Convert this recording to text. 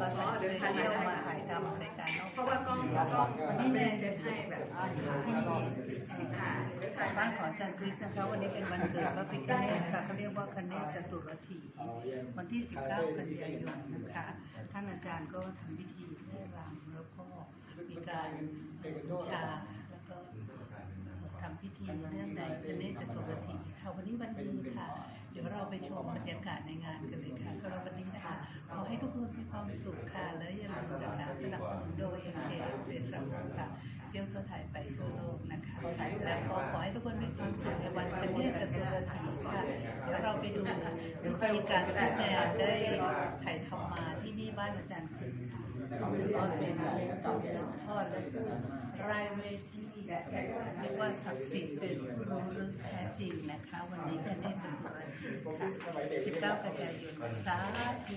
ก็ใช้สเปเชียลมาถ่ายทำรายการเพราะว่ากล้องกล้องวันนี้แม่เซตให้แบบที่อ่าเดี๋ยวถ่ายบ้านของอาจารย์คริสนะคะวันนี้เป็นวันเกิดพระพิฆเนศค่ะเขาเรียกว่าคเนศจตุรถีวันที่ 19 กันยายนนะคะท่านอาจารย์ก็ทำพิธีเพื่อรำแล้วก็มีการบูชาแล้วก็ทำพิธีเรื่องในคเนศจตุรถีค่ะวันนี้วันดีค่ะ เดี๋ยวเราไปชมบรรยากาศในงานกัน ขอให้ทุกคนมีความสุขค่ะ และอย่าลืมนะคะสนับสนุนโดย MKS เป็นรับค่ะเที่ยวทั่วไทยไปทั่วโลกนะคะและขอขอให้ทุกคนมีความสุขในวันคเนศจตุรถีค่ะเดี๋ยวเราไปดูวิธีการที่แมนได้ถ่ายทำมาที่นี่บ้านอาจารย์คืนค่ะถือว่าเป็นผู้สืบทอดและผู้รายเวทีเรียกว่าศักดิ์สิทธิ์เป็นผู้รู้ลึกแท้จริงนะคะ วันนี้คเนศจตุรถีค่ะ 19กันยายนสาธุ